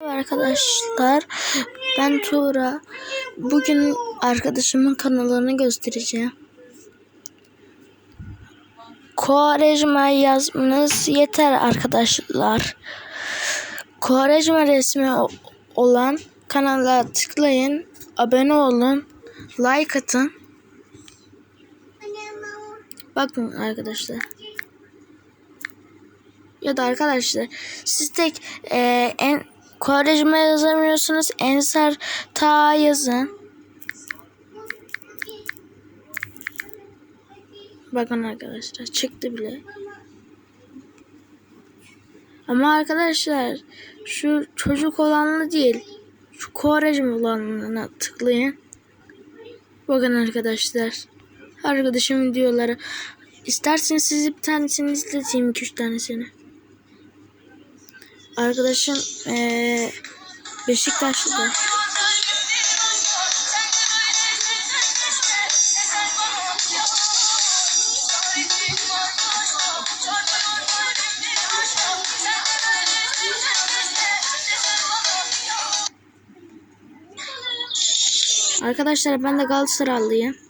Arkadaşlar ben Tuğra. Bugün arkadaşımın kanalını göstereceğim. Kovarejma yazmanız yeter arkadaşlar. Kovarejma resmi olan kanala tıklayın. Abone olun. Like atın. Bakın arkadaşlar. Ya da arkadaşlar siz tek e, en Kovarejma yazamıyorsunuz. Ensar ta yazın. Bakın arkadaşlar çıktı bile. Ama arkadaşlar şu çocuk olanlı değil. Şu Kovarejma olanına tıklayın. Bakın arkadaşlar. Arkadaşım videoları. İsterseniz size bir tanesini izleteyim. 2-3 tanesini. Arkadaşım eee Beşiktaşlı'da. Arkadaşlar ben de Galatasaraylıyım.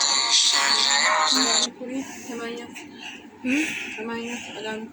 Değiştireceğim özel Alarmı kurayım. Hemen yap. Hemen yap. Alarmı.